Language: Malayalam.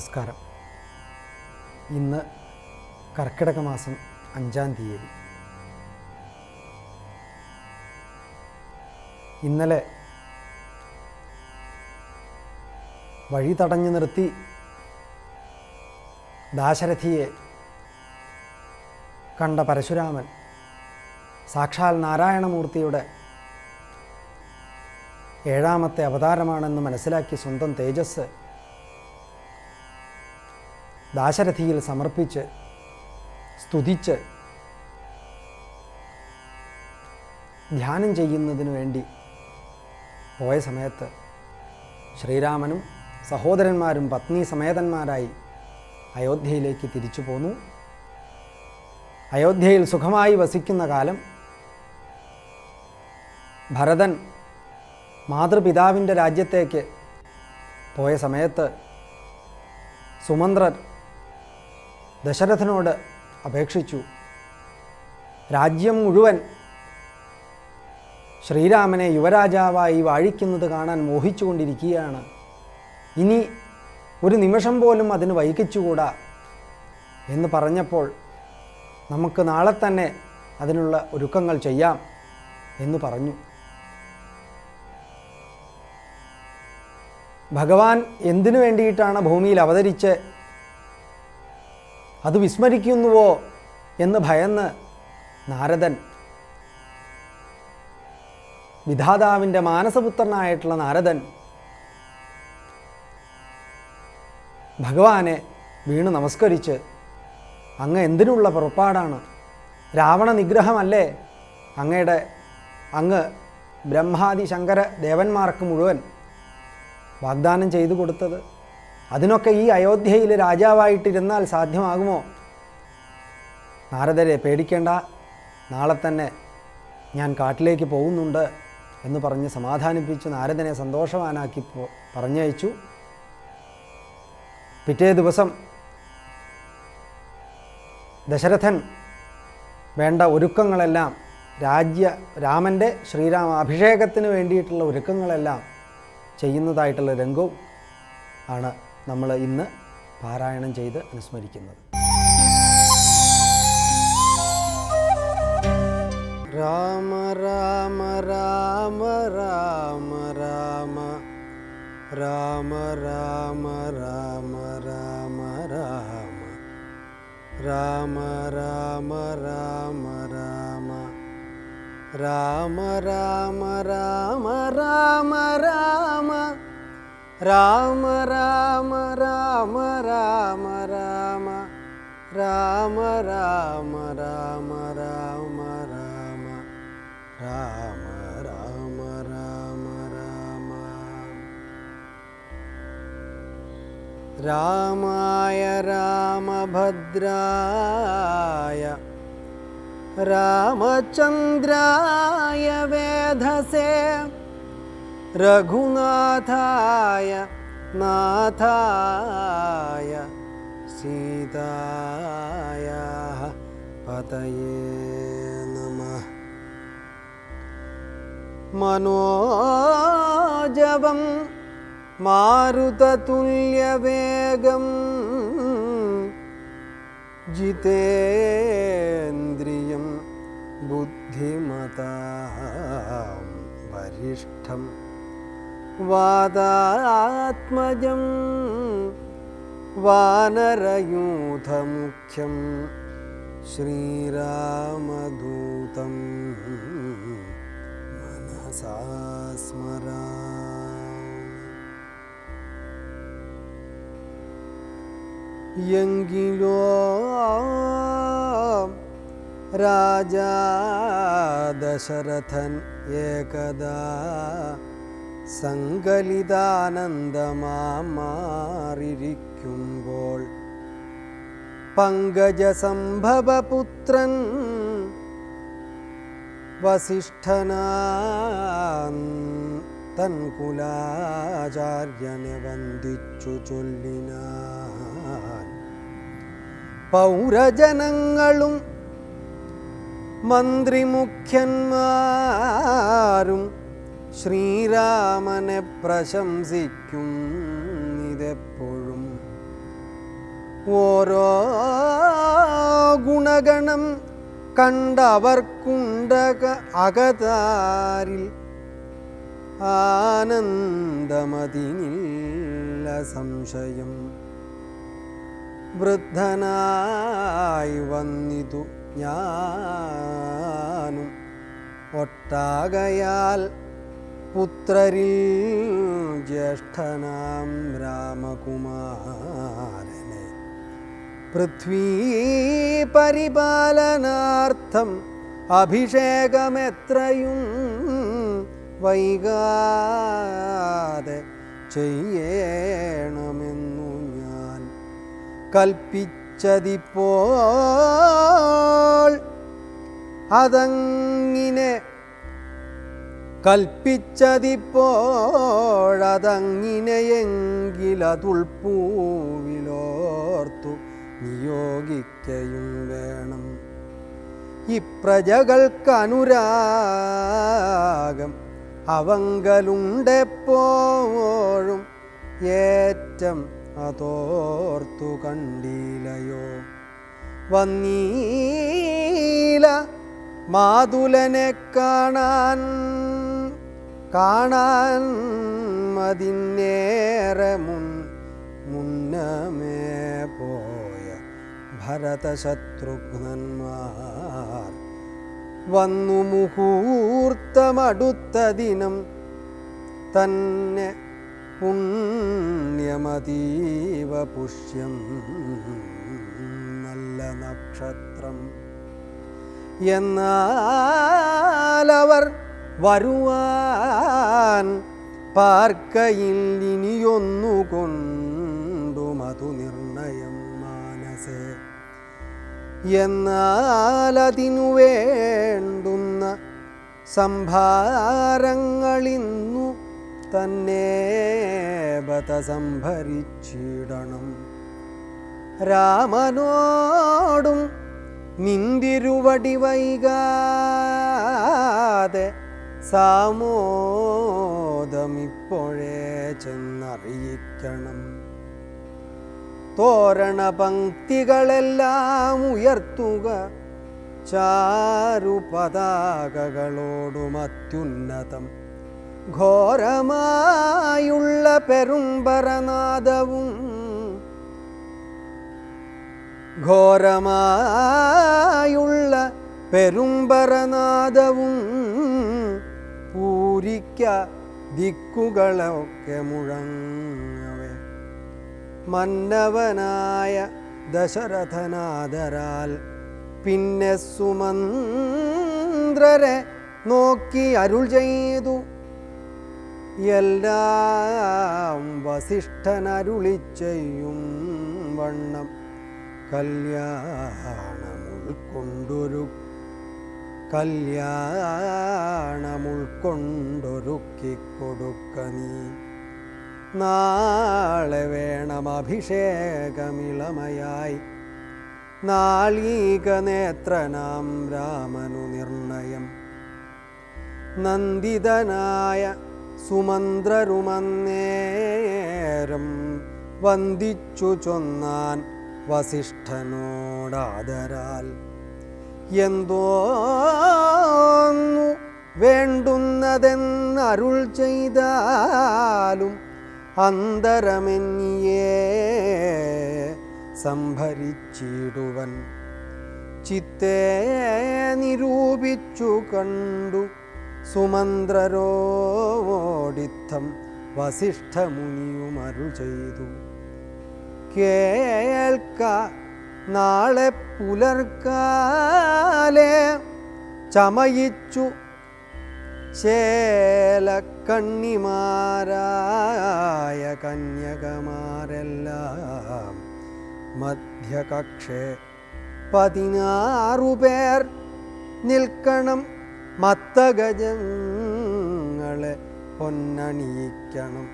നമസ്കാരം. ഇന്ന് കർക്കിടക മാസം അഞ്ചാം തീയതി. ഇന്നലെ വഴി തടഞ്ഞു നിർത്തി ദാശരഥിയെ കണ്ട പരശുരാമൻ സാക്ഷാൽ നാരായണമൂർത്തിയുടെ ഏഴാമത്തെ അവതാരമാണെന്ന് മനസ്സിലാക്കി സ്വന്തം തേജസ് ദാശരഥിയിൽ സമർപ്പിച്ച് സ്തുതിച്ച് ധ്യാനം ചെയ്യുന്നതിനു വേണ്ടി പോയ സമയത്ത് ശ്രീരാമനും സഹോദരന്മാരും പത്നി സമേതന്മാരായി അയോധ്യയിലേക്ക് തിരിച്ചു പോന്നു. അയോധ്യയിൽ സുഖമായി വസിക്കുന്ന കാലം ഭരതൻ മാതൃപിതാവിന്റെ രാജ്യത്തേക്ക് പോയ സമയത്ത് സുമന്ത്രർ ദശരഥനോട് അപേക്ഷിച്ചു. രാജ്യം മുഴുവൻ ശ്രീരാമനെ യുവരാജാവായി വാഴിക്കുന്നത് കാണാൻ മോഹിച്ചുകൊണ്ടിരിക്കുകയാണ്. ഇനി ഒരു നിമിഷം പോലും അതിന് വൈകിച്ചുകൂടാ എന്ന് പറഞ്ഞപ്പോൾ നമുക്ക് നാളെ തന്നെ അതിനുള്ള ഒരുക്കങ്ങൾ ചെയ്യാം എന്ന് പറഞ്ഞു. ഭഗവാൻ എന്തിനു വേണ്ടിയിട്ടാണ് ഭൂമിയിൽ അവതരിച്ച് അത് വിസ്മരിക്കുന്നുവോ എന്ന് ഭയന്ന് നാരദൻ വിധാതാവിന്റെ മാനസപുത്രനായിട്ടുള്ള നാരദൻ ഭഗവാനെ വീണ് നമസ്കരിച്ച് അങ്ങ് എന്തിനുള്ള പുറപ്പാടാണ്? രാവണ നിഗ്രഹമല്ലേ അങ്ങയുടെ അങ്ങ് ബ്രഹ്മാദി ശങ്കര ദേവന്മാർക്ക് മുഴുവൻ വാഗ്ദാനം ചെയ്തു കൊടുത്തത്. അതിനൊക്കെ ഈ അയോധ്യയിൽ രാജാവായിട്ടിരുന്നാൽ സാധ്യമാകുമോ? നാരദരെ പേടിക്കേണ്ട. നാളെ തന്നെ ഞാൻ കാട്ടിലേക്ക് പോകുന്നുണ്ട് എന്ന് പറഞ്ഞ് സമാധാനിപ്പിച്ച് നാരദനെ സന്തോഷവാനാക്കി പറഞ്ഞയച്ചു. പിറ്റേ ദിവസം ദശരഥൻ വേണ്ട ഒരുക്കങ്ങളെല്ലാം രാജ്യ രാമന്റെ ശ്രീരാമ അഭിഷേകത്തിന് വേണ്ടിയിട്ടുള്ള ഒരുക്കങ്ങളെല്ലാം ചെയ്യുന്നതായിട്ടുള്ള രംഗവും ആണ് നമ്മൾ ഇന്ന് പാരായണം ചെയ്ത് അനുസ്മരിക്കുന്നത് രാമ രാമ രാമ രാമ രാമ രാമ രാമ രാമ രാമ രാമ രാമ രാമ രാമ രാമ രാമ രാമ രാമ രാമ രാമ राम राम राम राम राम राम राम राम राम राम राम राम राम राम रामाय रामभद्राय रामचन्द्राय वेधसे രഘുനാഥായ നാഥായ സീതായ പതയേ നമ മനോജവം മാരുതതുല്യവേഗം ജിതേന്ദ്രിയം ബുദ്ധിമതാം വരിഷ്ഠം वादात्मजं वानरयूथमुख्यं श्रीरामदूतं मनसा स्मरा। यङ्गिलो राजा दशरथन् एकदा സങ്കലിതാനന്ദമാറിയിരിക്കുമ്പോൾ പങ്കജസംഭവപുത്രൻ വസിഷ്ഠനാൻ തൻ കുലാചാര്യനെ വന്ദിച്ചു ചൊല്ലിനാൻ. പൗരജനങ്ങളും മന്ത്രിമുഖ്യന്മാരും ശ്രീരാമനെ പ്രശംസിക്കും ഇതെപ്പോഴും. ഓരോ ഗുണഗണം കണ്ടവർക്കുണ്ടക അകതാരിൽ ആനന്ദമതിനില്ല സംശയം. വൃദ്ധനായി വന്നിതു ഞാനും ഒട്ടാകയാൽ പുത്രരിൽ ജ്യേഷ്ഠനാം രാമകുമാരനെ. പൃഥ്വീ പരിപാലനാർത്ഥം അഭിഷേകമെത്രയും വൈകാതെ ചെയ്യണമെന്നു ഞാൻ കൽപ്പിച്ചതിപ്പോൾ അതങ്ങിനെ കൽപ്പിച്ചതിപ്പോഴതങ്ങിനെയെങ്കിലതുൾപ്പൂവിലോർത്തു നിയോഗിക്കയും വേണം. ഇപ്രജകൾക്കനുരാഗം അവങ്കലുണ്ടെപ്പോഴും ഏറ്റം അതോർത്തു കണ്ടീലയോ. വന്നീല മാതുലനെ കാണാൻ കാണാൻ മതിന്നേറെ മുൻ മുന്നമേ പോയ ഭരതശത്രുഘ്നന്മാർ. വന്നു മുഹൂർത്തമടുത്ത ദിനം തന്നെ പുണ്യമതീവ പുഷ്യം നല്ല നക്ഷത്രം. എന്നാലവർ വരുവാൻ പാർക്കയിൽ ഇനിയൊന്നുകൊണ്ടുമതു നിർണയം മാനസേ. എന്നാലതിനു വേണ്ടുന്ന സംഭാരങ്ങളിന്നു തന്നെ ബത സംഭരിച്ചിടണം രാമനോടും നിന്തിരുവടി വൈകാതെ സാമോദമിപ്പോഴേ ചെന്നറിയിക്കണം. തോരണ പങ്ക്തികളെല്ലാം ഉയർത്തുക. ചാരുപതാകകളോടും അത്യുന്നതം ഘോരമായുള്ള പെരുമ്പറനാദവും ഘോരമായുള്ള പെരുമ്പറനാദവും പൂരിക്ക ദിക്കുകളൊക്കെ മുഴങ്ങവേ. മന്നവനായ ദശരഥനാദരാൽ പിന്നെ സുമന്ത്രരെ നോക്കി അരുൾ ചെയ്തു. എല്ലാം വസിഷ്ഠനരുളി ചെയ്യും വണ്ണം. കല്യാണമുൾക്കൊണ്ടൊരു കല്യാണമുൾക്കൊണ്ടൊരുക്കി കൊടുക്ക നീ നാളെ വേണം അഭിഷേകമിളമയായി നാളീക നേത്രനാം രാമനു നിർണയം. നന്ദിതനായ സുമന്ത്രരുമന്നേരം വന്ദിച്ചു ചൊന്നാൻ വസിഷ്ഠനോടാദരാൽ. എന്തോന്നു വേണ്ടുന്നതെന്നരുൾ ചെയ്താലും അന്തരമെന്നിയേ സംഭരിച്ചിടുവൻ. ചിത്തേ നിരൂപിച്ചു കണ്ടു സുമന്ത്രരോടിത്തം വസിഷ്ഠമുനിയുമരുൾ ചെയ്തു. കേൾക്ക നാളെ പുലർക്കാലെ ചമയിച്ചു ശേലക്കണ്ണിമാരായ കന്യകമാരെല്ലാം മധ്യകക്ഷേ പതിനാറു പേർ നിൽക്കണം മത്തഗജങ്ങളെ പൊന്നണിയിക്കണം.